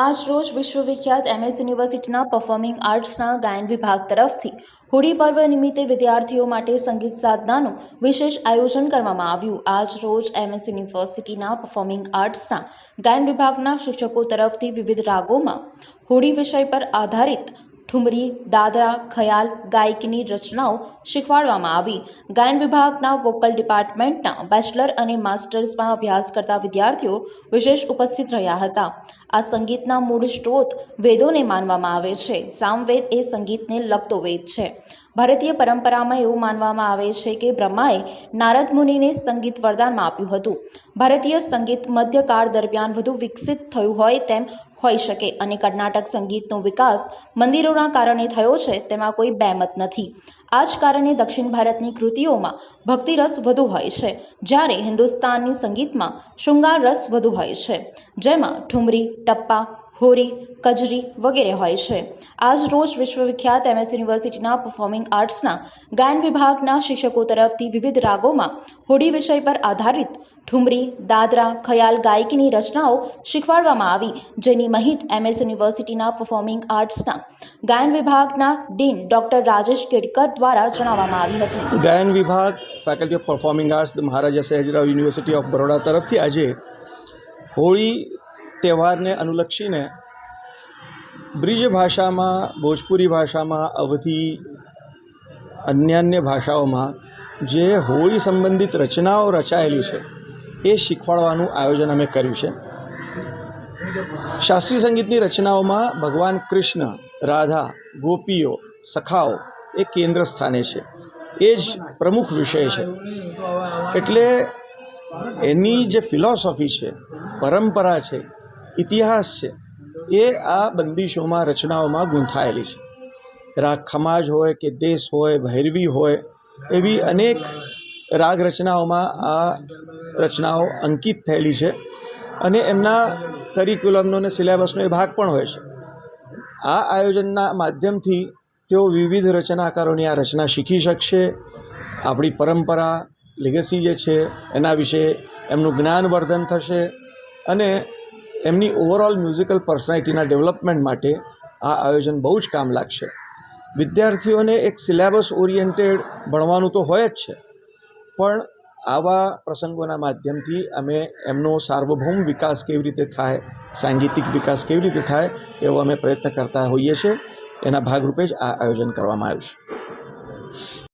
આજ રોજ વિશ્વવિખ્યાત એમએસ યુનિવર્સિટીના પરફોર્મિંગ આર્ટ્સના ગાયન વિભાગ તરફથી હોળી પર્વ નિમિત્તે વિદ્યાર્થીઓ માટે સંગીત સાધનાનું વિશેષ આયોજન કરવામાં આવ્યું. આજ રોજ એમએસ યુનિવર્સિટીના પરફોર્મિંગ આર્ટ્સના ગાયન વિભાગના શિક્ષકો તરફથી વિવિધ રાગોમાં હોળી વિષય પર આધારિત ઠુમરી, દાદરા, ખયાલ, ગાયકીની રચનાઓ શીખવાડવામાં આવી. ગાયન વિભાગના વોકલ ડિપાર્ટમેન્ટના બેચલર અને માસ્ટર્સમાં અભ્યાસ કરતા વિદ્યાર્થીઓ વિશેષ ઉપસ્થિત રહ્યા હતા. આ સંગીતના મૂળ સ્ત્રોત વેદોને માનવામાં આવે છે. સામવેદ એ સંગીતને લગતો વેદ છે. ભારતીય પરંપરામાં એવું માનવામાં આવે છે કે બ્રહ્માએ નારદ મુનિને સંગીત વરદાનમાં આપ્યું હતું. ભારતીય સંગીત મધ્યકાળ દરમિયાન વધુ વિકસિત થયું હોય તેમ હોઈ શકે. અને કર્ણાટક સંગીતનો વિકાસ મંદિરોના કારણે થયો છે તેમાં કોઈ બેમત નથી. આ જ કારણે દક્ષિણ ભારતની કૃતિઓમાં ભક્તિરસ વધુ હોય છે. જ્યારે હિન્દુસ્તાનની સંગીતમાં શૃંગાર રસ વધુ હોય છે. જેમાં ઠુમરી, ટપ્પા હોરી, કજરી વગેરે હોય છે. આજ રોજ વિશ્વવિખ્યાત એમએસ યુનિવર્સિટીના પરફોર્મિંગ આર્ટ્સના ગાયન વિભાગના શિક્ષકો તરફથી વિવિધ રાગોમાં હોડી વિષય પર આધારિત ઠુમરી, દાદરા, ખયાલ ગાયકીની રચનાઓ શીખવાડવામાં આવી, જેની મહિત એમએસ યુનિવર્સિટીના પરફોર્મિંગ આર્ટ્સના ગાયન વિભાગના ડીન ડોક્ટર રાજેશ કેડકર દ્વારા જણાવવામાં આવી હતી. ગાયન વિભાગ faculty of performing arts Maharaja Sayajirao university of Baroda તરફથી આજે હોળી તહેવારને અનુલક્ષીને બ્રિજ ભાષામાં, ભોજપુરી ભાષામાં, અવધી, અન્યાન્ય ભાષાઓમાં જે હોળી સંબંધિત રચનાઓ રચાયેલી છે, એ શીખવાડવાનું આયોજન અમે કર્યું છે. શાસ્ત્રીય સંગીતની રચનાઓમાં ભગવાન કૃષ્ણ, રાધા, ગોપીઓ, સખાઓ એ કેન્દ્ર સ્થાને છે. એ જ પ્રમુખ વિષય છે. એટલે એની જે ફિલોસોફી છે, પરંપરા છે, ઇતિહાસ છે એ આ બંદીશોમાં, રચનાઓમાં ગૂંથાયેલી છે. રાગ ખમાજ હોય કે દેશ હોય, ભૈરવી હોય, એવી અનેક રાગ રચનાઓમાં આ રચનાઓ અંકિત થયેલી છે અને એમના કરિક્યુલમનો અને સિલેબસનો એ ભાગ પણ હોય છે. આ આયોજનના માધ્યમથી તેઓ વિવિધ રચનાકારોની આ રચના શીખી શકશે. આપણી પરંપરા લિગસી જે છે, એના વિશે એમનું જ્ઞાનવર્ધન થશે અને એમની ઓવરઓલ મ્યુઝિકલ પર્સનાલિટીના ડેવલપમેન્ટ માટે આ આયોજન બહુ જ કામ લાગશે. વિદ્યાર્થીઓને એક સિલેબસ ઓરિએન્ટેડ ભણવાનું તો હોય જ છે. પણ આવા પ્રસંગોના માધ્યમથી અમે એમનો સાર્વભૌમ વિકાસ કેવી રીતે થાય, સાંગીતિક વિકાસ કેવી રીતે થાય, એવો અમે પ્રયત્ન કરતા હોઈએ છીએ. એના ભાગરૂપે જ આ આયોજન કરવામાં આવ્યું છે.